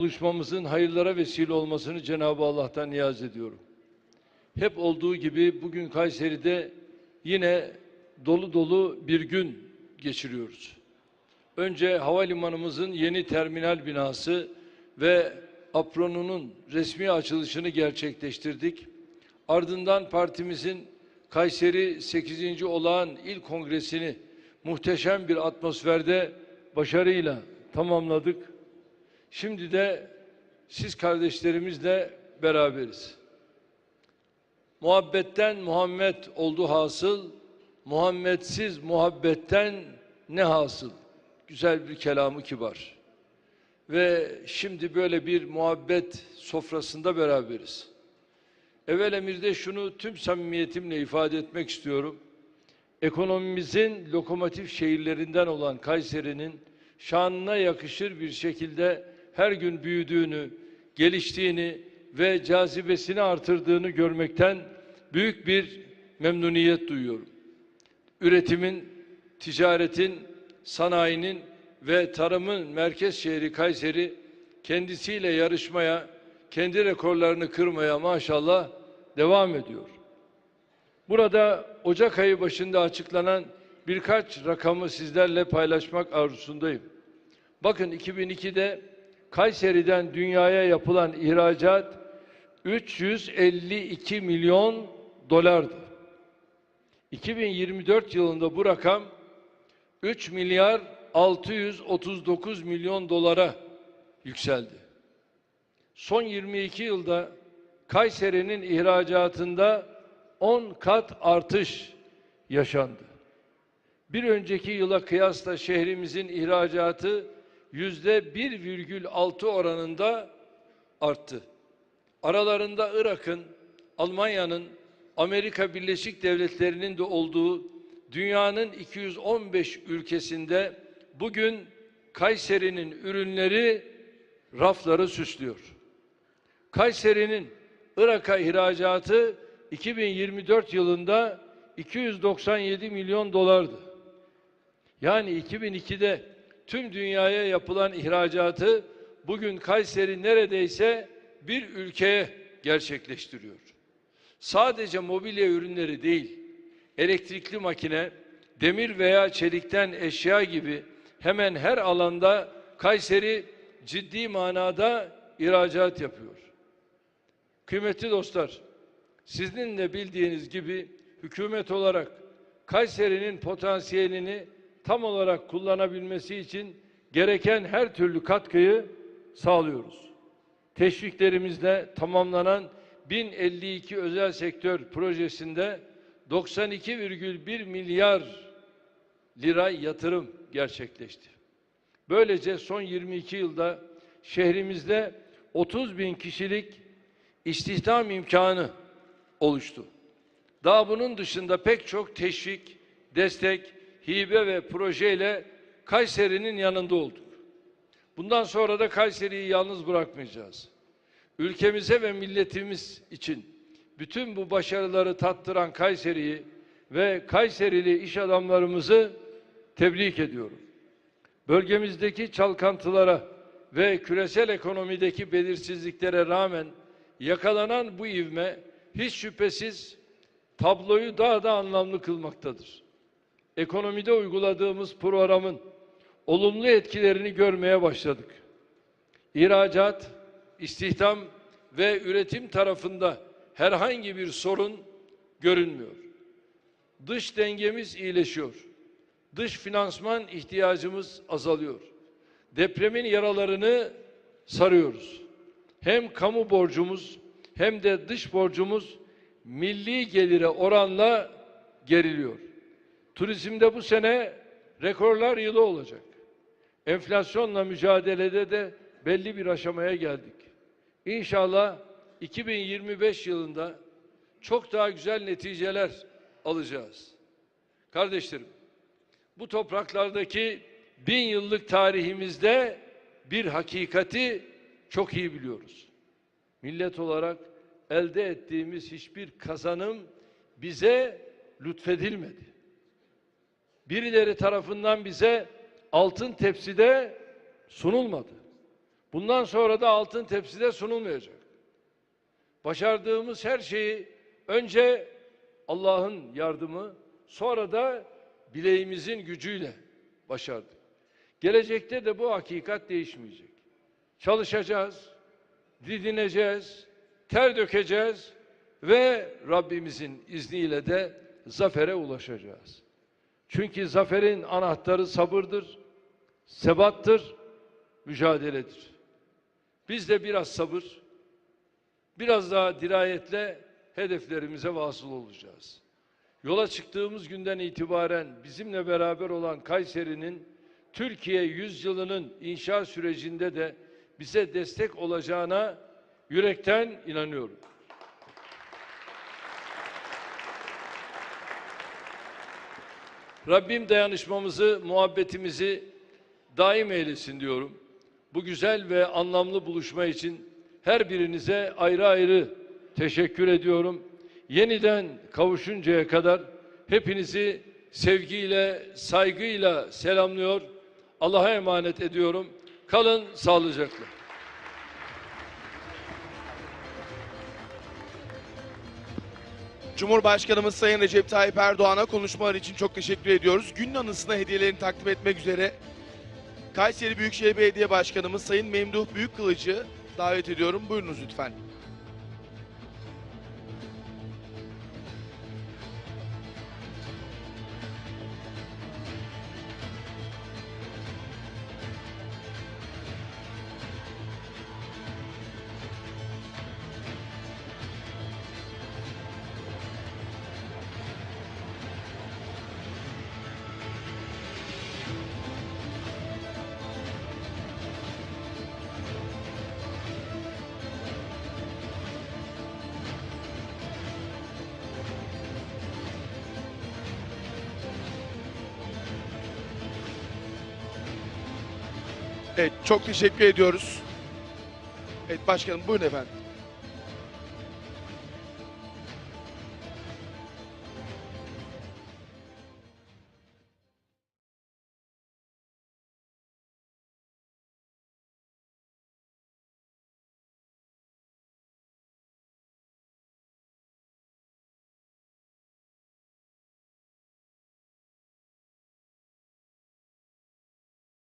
buluşmamızın hayırlara vesile olmasını Cenab-ı Allah'tan niyaz ediyorum. Hep olduğu gibi bugün Kayseri'de yine dolu dolu bir gün geçiriyoruz. Önce havalimanımızın yeni terminal binası ve apronunun resmi açılışını gerçekleştirdik. Ardından partimizin Kayseri 8. Olağan İl Kongresini muhteşem bir atmosferde başarıyla tamamladık. Şimdi de siz kardeşlerimizle beraberiz. Muhabbetten Muhammed oldu hasıl, Muhammedsiz muhabbetten ne hasıl? Güzel bir kelamı kibar. Ve şimdi böyle bir muhabbet sofrasında beraberiz. Evvel emirde şunu tüm samimiyetimle ifade etmek istiyorum. Ekonomimizin lokomotif şehirlerinden olan Kayseri'nin şanına yakışır bir şekilde her gün büyüdüğünü, geliştiğini ve cazibesini artırdığını görmekten büyük bir memnuniyet duyuyorum. Üretimin, ticaretin, sanayinin ve tarımın merkez şehri Kayseri kendisiyle yarışmaya, kendi rekorlarını kırmaya maşallah devam ediyor. Burada Ocak ayı başında açıklanan birkaç rakamı sizlerle paylaşmak arzusundayım. Bakın 2002'de Kayseri'den dünyaya yapılan ihracat 352 milyon dolardı. 2024 yılında bu rakam 3 milyar 639 milyon dolara yükseldi. Son 22 yılda Kayseri'nin ihracatında 10 kat artış yaşandı. Bir önceki yıla kıyasla şehrimizin ihracatı yüzde 1,6 oranında arttı. Aralarında Irak'ın, Almanya'nın, Amerika Birleşik Devletleri'nin de olduğu dünyanın 215 ülkesinde bugün Kayseri'nin ürünleri rafları süslüyor. Kayseri'nin Irak'a ihracatı 2024 yılında 297 milyon dolardı. Yani 2002'de tüm dünyaya yapılan ihracatı bugün Kayseri neredeyse bir ülkeye gerçekleştiriyor. Sadece mobilya ürünleri değil, elektrikli makine, demir veya çelikten eşya gibi hemen her alanda Kayseri ciddi manada ihracat yapıyor. Kıymetli dostlar, sizin de bildiğiniz gibi hükümet olarak Kayseri'nin potansiyelini tam olarak kullanabilmesi için gereken her türlü katkıyı sağlıyoruz. Teşviklerimizle tamamlanan 1052 özel sektör projesinde 92,1 milyar lira yatırım gerçekleşti. Böylece son 22 yılda şehrimizde 30 bin kişilik istihdam imkanı oluştu. Daha bunun dışında pek çok teşvik, destek, hibe ve projeyle Kayseri'nin yanında olduk. Bundan sonra da Kayseri'yi yalnız bırakmayacağız. Ülkemize ve milletimiz için bütün bu başarıları tattıran Kayseri'yi ve Kayserili iş adamlarımızı tebrik ediyorum. Bölgemizdeki çalkantılara ve küresel ekonomideki belirsizliklere rağmen yakalanan bu ivme hiç şüphesiz tabloyu daha da anlamlı kılmaktadır. Ekonomide uyguladığımız programın olumlu etkilerini görmeye başladık. İhracat, istihdam ve üretim tarafında herhangi bir sorun görünmüyor. Dış dengemiz iyileşiyor. Dış finansman ihtiyacımız azalıyor. Depremin yaralarını sarıyoruz. Hem kamu borcumuz hem de dış borcumuz milli gelire oranla geriliyor. Turizmde bu sene rekorlar yılı olacak. Enflasyonla mücadelede de belli bir aşamaya geldik. İnşallah 2025 yılında çok daha güzel neticeler alacağız. Kardeşlerim, bu topraklardaki bin yıllık tarihimizde bir hakikati çok iyi biliyoruz. Millet olarak elde ettiğimiz hiçbir kazanım bize lütfedilmedi. Birileri tarafından bize altın tepside sunulmadı. Bundan sonra da altın tepside sunulmayacak. Başardığımız her şeyi önce Allah'ın yardımı, sonra da bileğimizin gücüyle başardık. Gelecekte de bu hakikat değişmeyecek. Çalışacağız, didineceğiz, ter dökeceğiz ve Rabbimizin izniyle de zafere ulaşacağız. Çünkü zaferin anahtarı sabırdır, sebattır, mücadeledir. Biz de biraz sabır, biraz daha dirayetle hedeflerimize vasıl olacağız. Yola çıktığımız günden itibaren bizimle beraber olan Kayseri'nin Türkiye yüzyılının inşa sürecinde de bize destek olacağına yürekten inanıyorum. Rabbim dayanışmamızı, muhabbetimizi daim eylesin diyorum. Bu güzel ve anlamlı buluşma için her birinize ayrı ayrı teşekkür ediyorum. Yeniden kavuşuncaya kadar hepinizi sevgiyle, saygıyla selamlıyor. Allah'a emanet ediyorum. Kalın sağlıcakla. Cumhurbaşkanımız Sayın Recep Tayyip Erdoğan'a konuşmalar için çok teşekkür ediyoruz. Günün anısına hediyelerini takdim etmek üzere Kayseri Büyükşehir Belediye Başkanımız Sayın Memduh Büyükkılıç'ı davet ediyorum. Buyurunuz lütfen. Evet, çok teşekkür ediyoruz. Evet başkanım buyurun efendim.